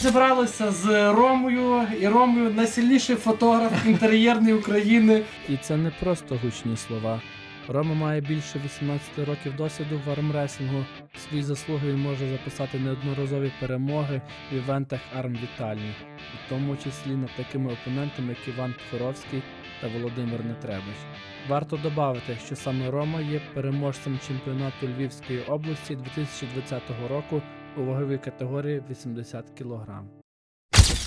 зібралися з Ромою, і Ромою найсильніший фотограф інтер'єрної України. І це не просто гучні слова. Рома має більше 18 років досвіду в армреслінгу. Свої заслуги він може записати неодноразові перемоги в івентах армвітальні, у тому числі над такими опонентами, як Іван Тхоровський та Володимир Нетребич. Варто додати, що саме Рома є переможцем чемпіонату Львівської області 2020 року у ваговій категорії 80 кг.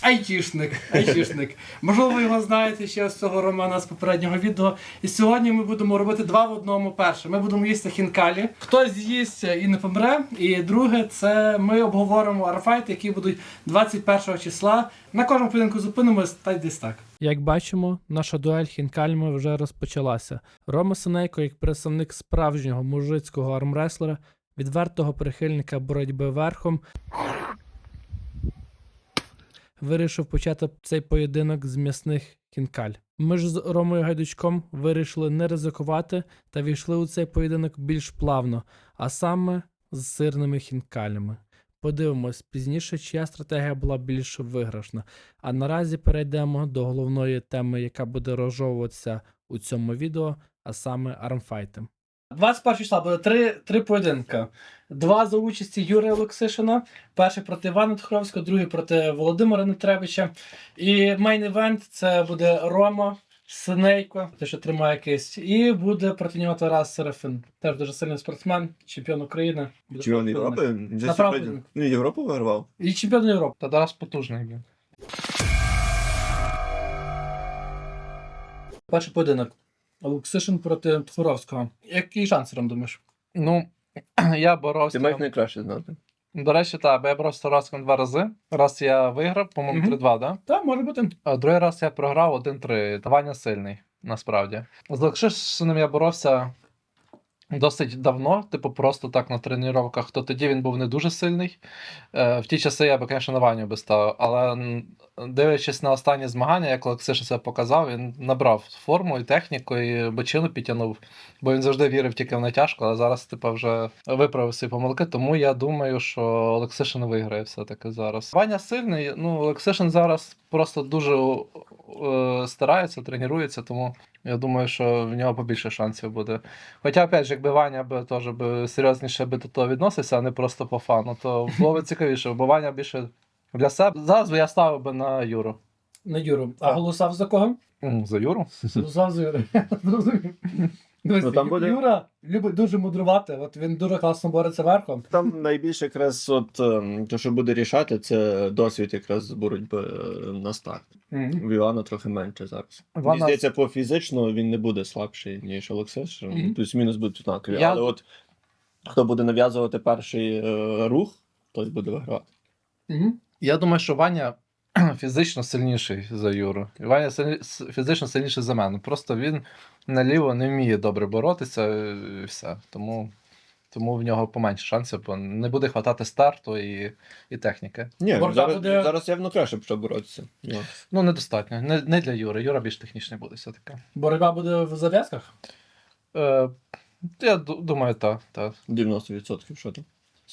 Айтішник, айтішник. Можливо, ви його знаєте ще з цього романа з попереднього відео. І сьогодні ми будемо робити два в одному. Перше, ми будемо їсти хінкалі. Хтось з'їсть і не помре. І друге, це ми обговоримо арфайти, які будуть 21 числа. На кожному поєдинку зупинимось та й десь так. Як бачимо, наша дуель хінкальми вже розпочалася. Рома Синейко, як представник справжнього мужицького армреслера, відвертого прихильника боротьби верхом, вирішив почати цей поєдинок з м'ясних хінкаль. Ми ж з Ромою Гайдучком вирішили не ризикувати та війшли у цей поєдинок більш плавно, а саме з сирними хінкалями. Подивимось пізніше, чия стратегія була більш виграшна. А наразі перейдемо до головної теми, яка буде розжовуватися у цьому відео, а саме армфайти. 21 числа буде три, три поєдинка. Два за участі Юрія Олексишина, перший проти Івана Тхоровського, другий проти Володимира Нетребича. І мейн-івент це буде Рома Синейко, те, що тримає кисть. І буде проти нього Тарас Серафин. Теж дуже сильний спортсмен, чемпіон України. Чемпіон. Європи? Вже сьогодні- Ну, Європу вигравав. І чемпіон Європи. Та Тарас потужний. Перший поєдинок. Олексишин проти Тхоровського. Які шанси, Ром, думаєш? Ну, я боровся. Ти маєш найкраще знати. До речі, так, бо я боровся з Тарасом два рази. Раз я виграв, по-моєму, Мгм. 3-2, да? Так, може бути. А другий раз я програв 1-3. Ваня сильний, насправді. З Лакшишиним я боровся досить давно, типу, просто так на тренуваннях. То тоді він був не дуже сильний. Е, в ті часи я би, звісно, на Ваню би ставив. Але дивлячись на останні змагання, як Лаксиша себе показав, він набрав форму і техніку, і бочину підтягнув. Бо він завжди вірив тільки в натяжку, але зараз, типу, вже виправив свої помилки. Тому я думаю, що Олексишин виграє все-таки зараз. Ваня сильний. Ну, Олексишин зараз просто дуже е, старається, тренується, тому я думаю, що в нього побільше шансів буде. Хоча, опять же, якби Ваня би теж би серйозніше би до того відносився, а не просто по фану, то було б цікавіше, бо Ваня більше для себе. Зараз би я ставив би на Юру. На Юру. А голосав за кого? М, За Юру? Голосав за Юру. Зрозумів. Дивись, Ну, там Ю- буде- Юра любить дуже мудрувати. От він дуже класно бореться верхом. Там найбільше якраз от ем, то, що буде рішати, це досвід якраз боротьби е, на старт. У Івана трохи менше зараз. Мені здається, по фізично він не буде слабший, ніж Олексис. Мгм. Плюс-мінус будуть однакові. Я- Але от хто буде нав'язувати перший е, рух, той буде вигравати. Мгм. Я думаю, що Ваня фізично сильніший за Юру. Ваня сильні- фізично сильніший за мене. Просто він наліво не вміє добре боротися і все. Тому, тому в нього поменше шансів, бо не буде хватати старту і, і техніки. Ні, зараз, буде- зараз явно краще почав боротися. Ну, Ну, недостатньо. Не, не для Юри. Юра більш технічний буде все-таки. Боротьба буде в зав'язках. Е, я думаю, так. Та. 90% що там.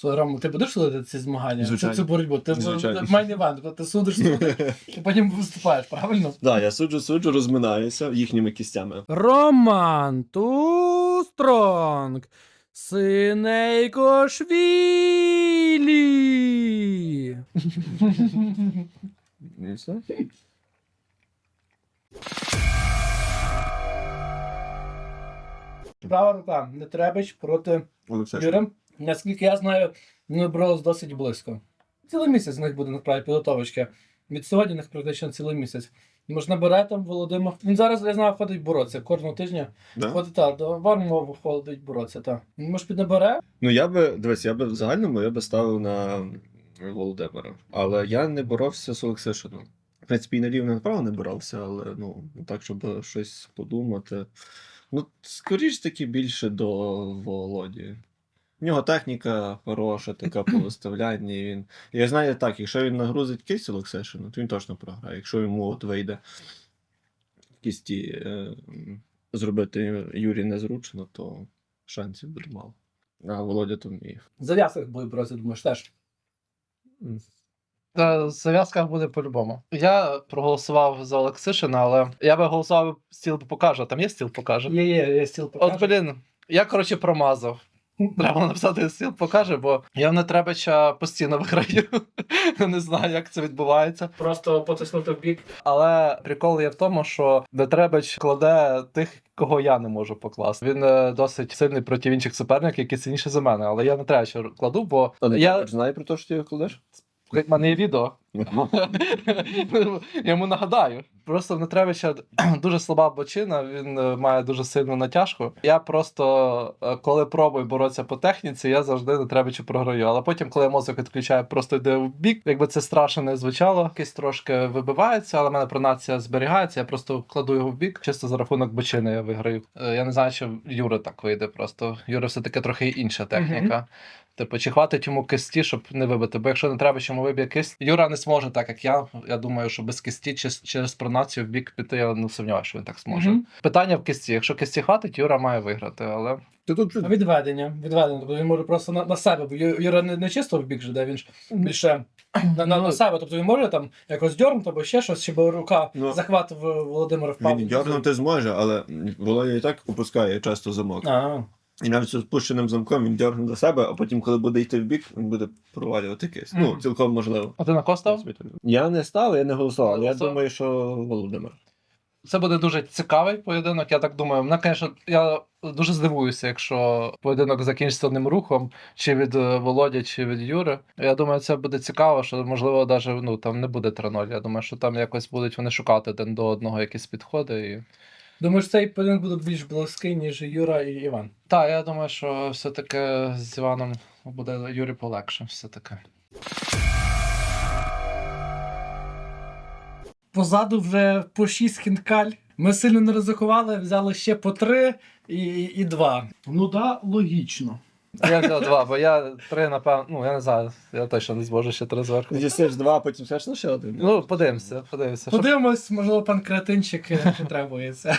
Ром, ти будеш судити ці змагання? Звичайно. Цю, цю боротьбу. Ти Звичайно. майн івент, ти судиш, судиш, і потім виступаєш, правильно? Так, я суджу, суджу, розминаюся їхніми кістями. Роман Тустронг Синейкошвілі. І все. Права рука, Нетребич проти Олексій. Юри. Наскільки я знаю, вони боролись досить близько. Цілий місяць в них буде насправді підготовочки. Від сьогодні в них практично цілий місяць. Можна бере там Володимир. Він зараз, я знаю, ходить боротися. Кожного тижня Да? ходить так, до вармову ходить боротися. Так. Може піднабере. Ну я би дивись, я би в загальному я би ставив на Володимира. Але я не боровся з Олексишином. В принципі, і наліво направо не боровся, але ну так, щоб щось подумати. Ну, скоріш таки більше до Володі. В нього техніка хороша, така по виставлянні. Він... Я знаю так, якщо він нагрузить кисть Олексишину, то він точно програє. Якщо йому от вийде в кісті е, зробити Юрі незручно, то шансів буде мало. А Володя то вміє. В зав'язках буде боротися, думаєш, теж. Та зав'язка буде по-любому. Я проголосував за Олексишина, але я би голосував стіл покаже. Там є стіл покаже. Є, є, є стіл От, блін, я коротше промазав. Треба написати сил, покаже, бо я в Нетребича постійно виграю. Не знаю, як це відбувається. Просто потиснути в бік. Але прикол є в тому, що Нетребич кладе тих, кого я не можу покласти. Він е, досить сильний проти інших суперників, які сильніші за мене. Але я Нетребича кладу, бо я знаю про те, що ти його кладеш? В мене є відео. Я йому нагадаю. Просто в Нетревича дуже слаба бочина, він е, має дуже сильну натяжку. Я просто, е, коли пробую боротися по техніці, я завжди Нетревичу програю. Але потім, коли я мозок відключаю, просто йде в бік. Якби це страшно не звучало, якийсь трошки вибивається, але в мене пронація зберігається. Я просто кладу його в бік. Чисто за рахунок бочини я виграю. Е, Я не знаю, в Юри так вийде. Просто Юри все-таки трохи інша техніка. Типу, чи хватить йому кисті, щоб не вибити? Бо якщо не треба, чому виб'є кисть, Юра не зможе, так як я. Я думаю, що без кисті чи через пронацію в бік піти, я не сумніваюся, що він так зможе. Мгм. Питання в кисті. Якщо кисті хватить, Юра має виграти, але Ти тут Відведення. Відведення. Тобто він може просто на, на себе, бо Юра не, не чисто в бік же, де він ж більше на, на, на себе. Тобто він може там якось дьорнути або ще щось, щоб рука Ну, захват в Володимира впав. він дьорнути зможе, але Володя і так опускає часто замок. А, І навіть з спущеним замком він дьорне до себе, а потім, коли буде йти в бік, він буде провалювати кисть. Ну, цілком можливо. а ти на кого став? Я не став, я не голосував. але Я Голосував? думаю, що Володимир. Це буде дуже цікавий поєдинок, я так думаю. Мене, звісно, я дуже здивуюся, якщо поєдинок закінчиться одним рухом, чи від е, Володя, чи від Юри. Я думаю, це буде цікаво, що можливо навіть ну, там не буде 3-0. Я думаю, що там якось будуть вони шукати один до одного якісь підходи. І... думаю, що цей поєдинок буде більш близький, ніж Юра і Іван. Так, я думаю, що все-таки з Іваном буде Юрі полегше. Все-таки. Позаду вже по 6 хінкаль. Ми сильно не ризикували, взяли ще по 3 і, і 2. Ну да, логічно. Я взяв два, бо я три, напевно, ну я не знаю, я точно не зможу ще три зверху. З'їсиш два, потім все ж на ще один. Ну, подивимося, подивимося. Що... Подивимось, можливо, пан креатинчик е, потребується.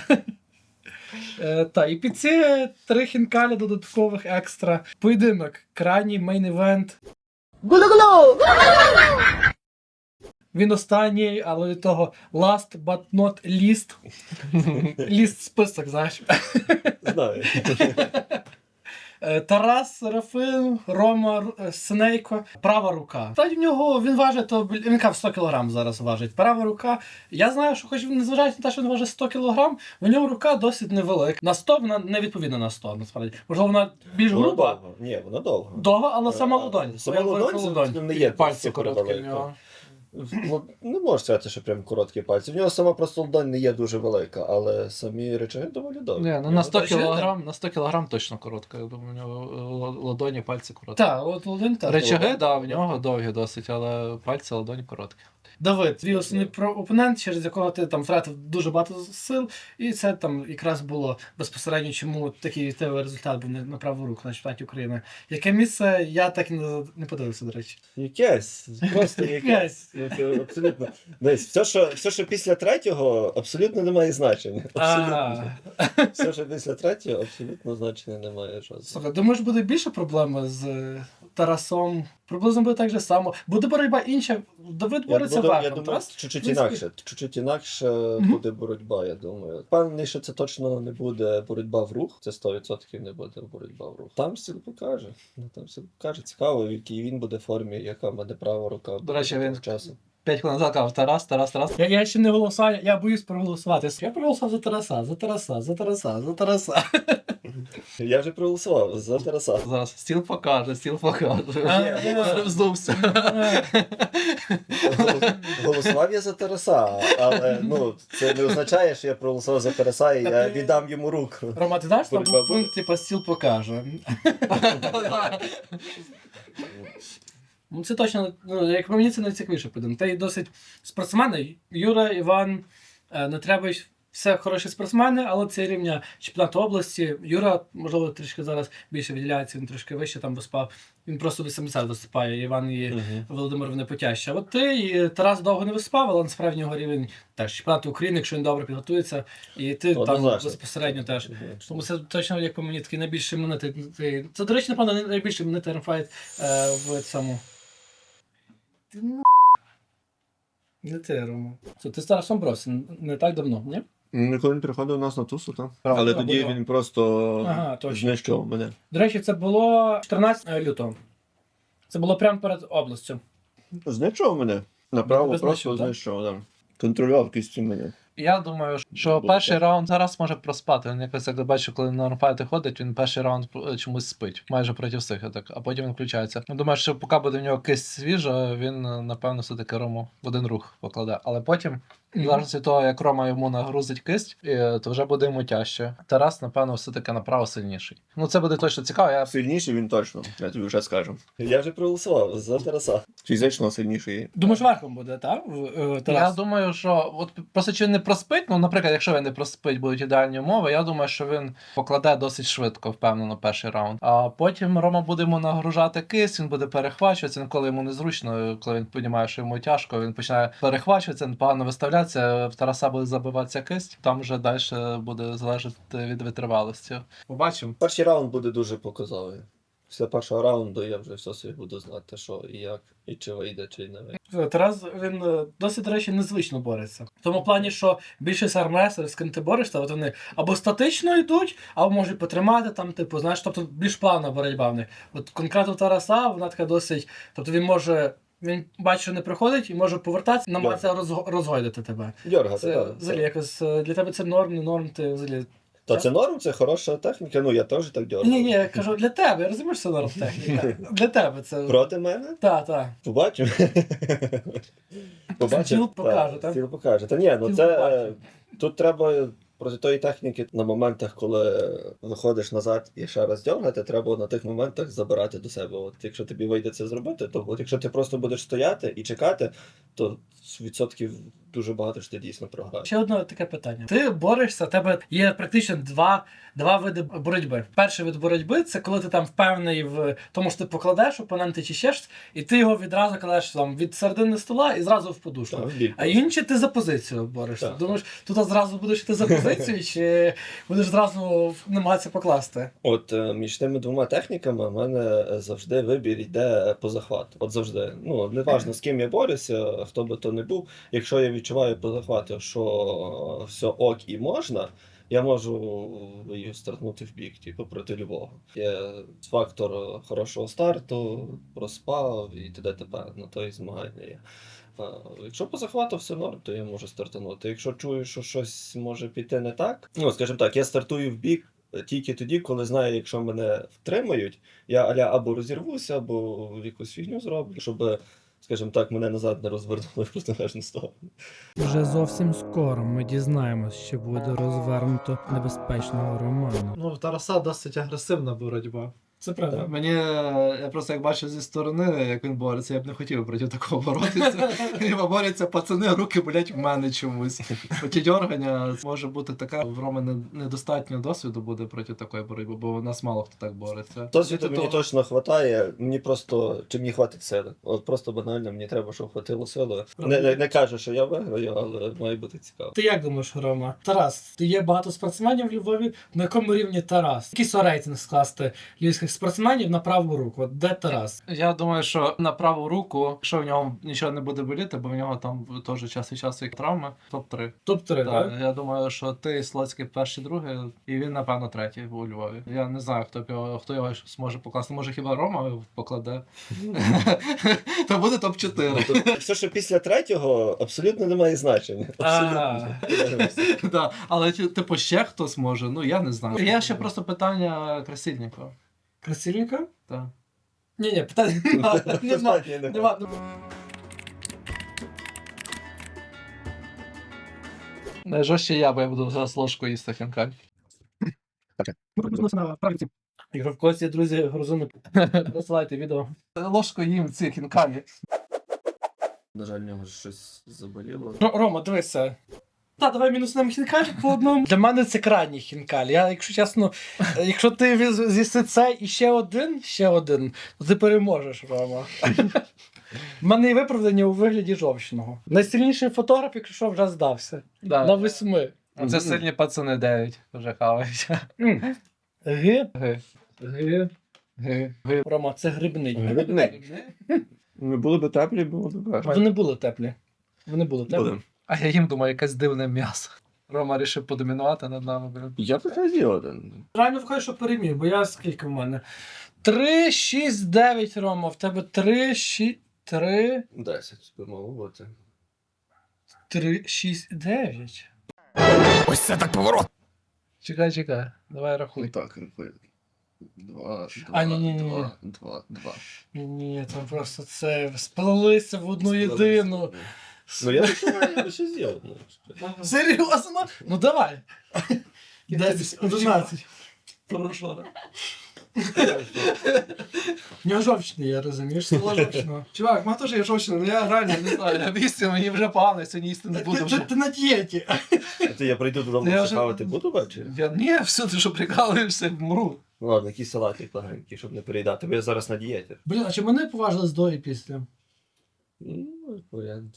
Е, Та, і під ці три хінкалі додаткових екстра. Поєдинок, крайній мейн-івент. Він останній, але від того last but not least. Least список, знаєш. Знаю. Е, Тарас Серафим, Рома е, Синейко, права рука. Та в нього він важить, то він кав 100 кг зараз важить. Права рука. Я знаю, що хоч незважаючи на те, що він важить 100 кг, в нього рука досить невелика. На 100 вона не відповідна на 100, насправді. Можливо, вона більш груба. довго. Ні, воно довго. Довга, але сама ладонь. сама ладонь, це ладонь. не є Пальці короткі в нього. Не можеш сказати, що прям короткі пальці. В нього сама просто ладонь не є дуже велика, але самі речаги доволі довгі. Не, ну на 100 точно кілограм, на 100 кілограм точно коротка. Я думаю, у нього ладоні, пальці короткі. Так, от ладонь так. Речаги, да, в нього довгі досить, але пальці ладоні короткі. Давид, твій основний про- опонент, через якого ти там втратив дуже багато сил, і це там якраз було безпосередньо, чому такий тебе результат був на праву руку на чемпіонаті України. Яке місце я так і не, подивився, до речі. Якесь, просто якесь. Ну, Абсолютно. Десь, все, що, все, що після третього, абсолютно не має значення. Абсолютно. Все, що після третього, абсолютно значення не має жодного. Слухай, думаєш, буде більше проблеми з Тарасом? Приблизно буде так же само. Буде боротьба інша, Давид бореться буду. Я думаю, чуть-чуть інакше. Чуть-чуть інакше mm -hmm. буде боротьба, я думаю. Певний, що це точно не буде боротьба в рух. Це 100% не буде боротьба в рух. Там сіл покаже. Ну, там сіл покаже. Цікаво, в якій він буде формі, яка буде права рука. До речі, він часом. П'ять хвилин назад казав Тарас, Тарас, Тарас. Я, я ще не голосую, я боюсь проголосувати. Я проголосував за Тараса, за Тараса, за Тараса, за Тараса. Я вже проголосував за Тараса. Зараз стіл покаже, стіл покаже. Вздумся. Е, е, голосував я за Тараса, але ну це не означає, що я проголосував за Тараса і я віддам йому руку. Рома, ти знаєш, там пункт, типу, стіл покаже. Ну, це точно, ну, як по мені, це найцікавіше поєдинок. Та й досить спортсмени. Юра, Іван, е, не треба все хороші спортсмени, але це рівня чемпіонату області. Юра, можливо, трішки зараз більше виділяється, він трошки вище там виступав. Він просто 80 виступає. Іван і Володимир вони потяжче. От ти і Тарас довго не виступав, але насправді його рівень теж чемпіонату України, якщо він добре підготується, і ти там Однозначно. безпосередньо теж. Тому це точно, як по мені, такий найбільший іменитий. Це, до речі, напевно, най- найбільший іменитий ремфайт е, в цьому. Ти, ну, Не ти, Рома. Це ти з Тарасом бровся не так давно, ні? Ніколи не приходив у нас на тусу, так. Правда, Але або тоді я. він просто Ага, точно. знищував мене. До речі, це було 14 лютого. Це було прямо перед областю. Знищував мене. Направо Тебе просто знищував, так? знищував, так. Контролював кістю мене. Я думаю, що перший раунд зараз може проспати. Він якось як бачу, коли на нормфайти ходить, він перший раунд е, чомусь спить, майже проти всіх так, а потім він включається. Я думаю, що поки буде в нього кисть свіжа, він е, напевно все-таки Рому в один рух покладе. Але потім, в залежності від того, як Рома йому нагрузить кисть, е, то вже буде йому тяжче. Тарас, напевно, все-таки направо сильніший. Ну це буде точно цікаво. Я Сильніший він точно, я тобі вже скажу. Я вже проголосував за Тараса. Фізично сильніший. Думаєш, верхом буде, так? Е, Я думаю, що от просто чи він не проспить, ну, наприклад, якщо він не проспить, будуть ідеальні умови, я думаю, що він покладе досить швидко, впевнено, перший раунд. А потім Рома буде йому нагружати кисть, він буде перехвачуватися, коли йому незручно, коли він розуміє, що йому тяжко, він починає перехвачуватися, погано виставлятися, в Тараса буде забиватися кисть, там вже далі буде залежати від витривалості. Побачимо. Перший раунд буде дуже показовий. Після першого раунду я вже все собі буду знати, що і як, і чи вийде, чи не вийде. Е, Тарас він е, досить, до речі, незвично бореться. В тому плані, що більшість армресерів, з ким ти борешся, от вони або статично йдуть, або можуть потримати там, типу, знаєш, тобто більш плавна боротьба в них. От конкретно Тараса, вона така досить. Тобто він може. Він бачить, що не приходить і може повертатися, намагатися розго- розгойдити тебе. Дьоргати, Це так. взагалі якось е, для тебе це норм, не норм, ти взагалі. Та це норм, це хороша техніка, ну я теж так дьоргав. Ні, ні, я кажу для тебе, я розумію, що це норм техніка. Для тебе це. Проти мене? Так, так. Побачимо. Стіл покаже, так? Стіл покаже. Та ні, ну Стіл це е, тут треба проти тої техніки на моментах, коли виходиш назад і ще раз дьогати, треба на тих моментах забирати до себе. От якщо тобі вийде це зробити, то от якщо ти просто будеш стояти і чекати, то відсотків дуже багато що ти дійсно програєш. Ще одне таке питання. Ти борешся, у тебе є практично два, два види боротьби. Перший вид боротьби це коли ти там впевнений в тому, що ти покладеш опонента чи ще щось, і ти його відразу кладеш там від середини стола і зразу в подушку. Так. А інші ти за позицію борешся. Так. Думаєш, тут зразу будеш ти за позицію, чи будеш зразу намагатися покласти? От е, між тими двома техніками в мене завжди вибір йде по захвату. От завжди. Ну, не важно, з ким я борюся, хто би то не був. Якщо я відчуваю по захвату, що все ок і можна, я можу її стартнути в бік, типу, проти любого. Є фактор хорошого старту, проспав і т.д. т.п. на той змагання є. Якщо по захвату все норм, то я можу стартанути. Якщо чую, що щось може піти не так, ну скажімо так, я стартую в бік тільки тоді, коли знаю, якщо мене втримають, я аля або розірвуся, або якусь фігню зроблю, щоб, скажімо так, мене назад не розвернули в протилежну сторону. Вже зовсім скоро ми дізнаємось, що буде розвернуто небезпечного роману. Ну, в Тараса досить агресивна боротьба. Це правда. Мені е, я просто як бачу зі сторони, як він бореться, я б не хотів проти такого боротися. Хіба борються пацани, руки болять в мене чомусь. Оті дьоргання може бути таке, в Романе недостатньо досвіду буде проти такої боротьби, бо у нас мало хто так бореться. Досвіду мені того- точно вистачає, мені просто чи мені хватить сили. От просто банально мені треба, щоб хватило сили. Не, не, не кажу, що я виграю, але має бути цікаво. Ти як думаєш, Рома? Тарас, ти є багато спортсменів в Львові. На якому рівні Тарас? Який рейтинг скласти львівських спортсменів на праву руку? От де Тарас? Я думаю, що на праву руку, якщо в нього нічого не буде боліти, бо в нього там теж час від часу як травми, топ-3. Топ-3, так? Так, я думаю, що ти Слоцький перший, другий, і він, напевно, третій у Львові. Я не знаю, хто його, хто його зможе покласти. Може, хіба Рома покладе? То буде топ-4. Тобто, все, що після третього, абсолютно не має значення. Абсолютно. Але типу ще хтось може, ну я не знаю. Є ще просто питання Красильникова. Красильника? Так. Ні, ні, питання нема. Нема. Нема. Найжорстче я, бо я буду зараз ложку їсти хінкаль. Якщо в когось є друзі грузини, присилайте відео. Ложку їм ці хінкалі. На жаль, в нього щось заболіло. Рома, дивися. Та, давай мінуснемо хінкалі по одному. Для мене це крайній хінкаль. Я, якщо чесно, якщо ти з'їси це і ще один, ще один, то ти переможеш, Рома. У мене є виправдання у вигляді жовчного. Найсильніший фотограф, якщо що, вже здався. Да. На восьми. Це сильні пацани 9 вже хавають. Ги. Ги. Ги. Ги. Ги. Рома, це грибний. Грибний. Не було б теплі, було б. Вони були теплі. Вони були, так? А я їм думаю, якесь дивне м'ясо. Рома рішив подомінувати над нами. блін. Я б з'їв один. Реально виходить, що переміг, бо я скільки в мене? 3, 6, 9, Рома. В тебе 3, 6, 3, Десять би мало бути. 3, 6, 9. Ось це так поворот. Чекай, чекай, давай рахуй. Так, рахуй. Два, А, ні-ні-ні. два, два, два. Ні, там просто це сплелися в одну єдину. Ну я би ще з'їв одну. Серйозно? Ну давай. 10, 11. Прошу. В нього жовчний, я розумієш, слово жовчного. Чувак, мене теж є жовчина, ну я реально не знаю. Я вісім, мені вже погано, я сьогодні не буду ти, вже. ти на дієті. А ти я прийду додому Я вже- буду бачити? Я ні, все, ти що прикалуєшся, мру. Ну ладно, якийсь салатик легенький, щоб не переїдати, бо я зараз на дієті. Блін, а чи мене поважили з до і після? Ну, варіант.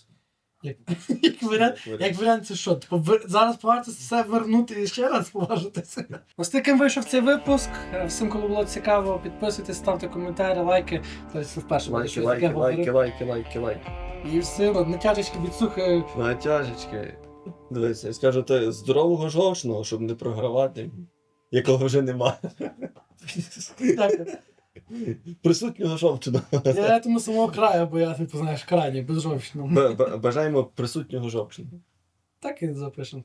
Як, як, варіант, як варіант, це що? Типу, ви- зараз поважити все вернути і ще раз поважитися. Ось таким вийшов цей випуск. Е, Всім, кому було цікаво, підписуйтесь, ставте коментарі, лайки. Тобто це вперше буде Лайки, щось лайки, таке лайки, говорити. лайки, лайки, лайки. І все, ну, натяжечки від сухи. Натяжечки. Дивися, я скажу, ти здорового жовчного, щоб не програвати, якого вже нема. Дякую. Присутнього жовчину. Я тому самого краю, бо я, типу, знаєш, крайній, без б- Бажаємо присутнього жовчину. Так і запишемо.